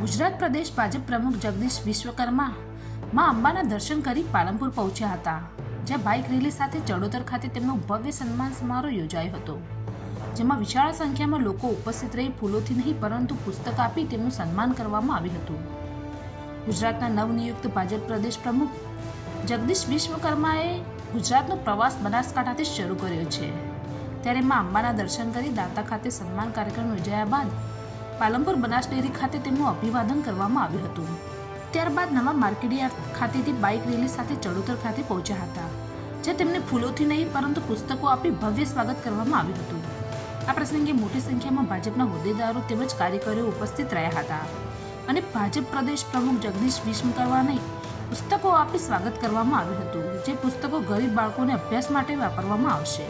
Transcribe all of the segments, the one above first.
ગુજરાત પ્રદેશ ભાજપ પ્રમુખ જગદીશ વિશ્વકર્મા માં અંબાના દર્શન કરી પાલનપુર પહોંચ્યા હતા, જ્યાં બાઇક રેલી સાથે ચડોતર ખાતે તેમનો ભવ્ય સન્માન સમારોહ યોજાયો હતો, જેમાં વિશાળ સંખ્યામાં લોકો ઉપસ્થિત રહી ફૂલોથી નહીં પરંતુ પુસ્તક આપી તેમનું સન્માન કરવામાં આવ્યું હતું. ગુજરાતના નવનિયુક્ત ભાજપ પ્રદેશ પ્રમુખ જગદીશ વિશ્વકર્માએ ગુજરાતનો પ્રવાસ બનાસકાંઠાથી શરૂ કર્યો છે. ત્યારે માં અંબાના દર્શન કરી દાંતા ખાતે સન્માન કાર્યક્રમ યોજાયા બાદ પાલનપુર બનાસ ડેરી ખાતે તેમનું અભિવાદન કરવામાં આવ્યું હતું. ત્યારબાદ નવા માર્કેટયાર્ડ ખાતેથી બાઇક રેલી સાથે ચડોતર ખાતે પહોંચ્યા હતા જે તેમને ફૂલોથી નહીં, પરંતુ પુસ્તકો આપી ભવ્ય સ્વાગત કરવામાં આવ્યું હતું. આ પ્રસંગે મોટી સંખ્યામાં ભાજપના હોદ્દેદારો તેમજ કાર્યકરો ઉપસ્થિત રહ્યા હતા અને ભાજપ પ્રદેશ પ્રમુખ જગદીશ વિશ્વકર્માને પુસ્તકો આપી સ્વાગત કરવામાં આવ્યું હતું, જે પુસ્તકો ગરીબ બાળકોને અભ્યાસ માટે વાપરવામાં આવશે.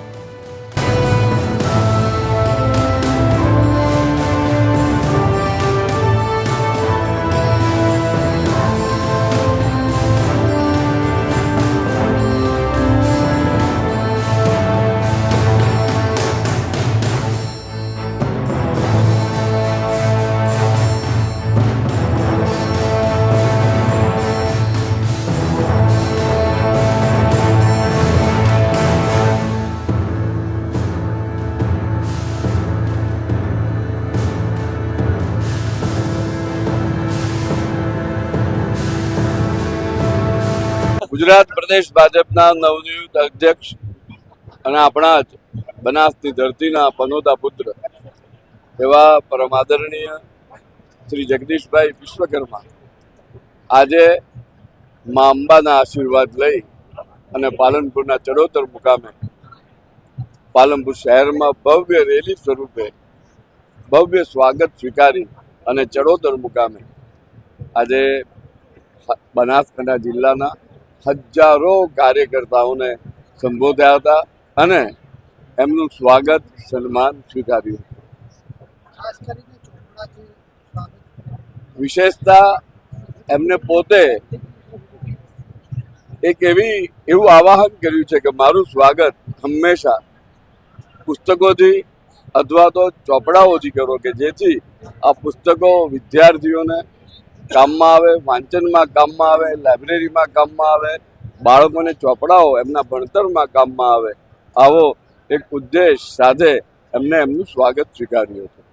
ગુજરાત પ્રદેશ ભાજપના નવનિયુક્ત અધ્યક્ષ અને આપણા જ બનાસની ધરતીના પનોતા પુત્ર એવા પરમ આદરણીય શ્રી જગદીશભાઈ વિશ્વકર્મા આજે મા અંબાના આશીર્વાદ લઈ અને પાલનપુરના ચડોતર મુકામે પાલનપુર શહેરમાં ભવ્ય રેલી સ્વરૂપે ભવ્ય સ્વાગત સ્વીકારી અને ચડોતર મુકામે આજે બનાસકાંઠા જિલ્લાના હજારો કાર્યકર્તાઓને સંબોધ્યા હતા અને એમનું સ્વાગત સન્માન સ્વીકાર્યું વિશેષતા એમને પોતે એક એવી એવું આવાહન કર્યું છે કે મારું સ્વાગત હંમેશા પુસ્તકોથી અથવા તો ચોપડાઓથી કરો કે જેથી આ પુસ્તકો વિદ્યાર્થીઓને કામમાં આવે, વાંચનમાં કામમાં આવે, લાઇબ્રેરીમાં કામમાં આવે, બાળકોને ચોપડાઓ એમના ભણતરમાં કામમાં આવે. આવો એક ઉદ્દેશ સાથે એમને એમનું સ્વાગત સ્વીકાર્યું હતું.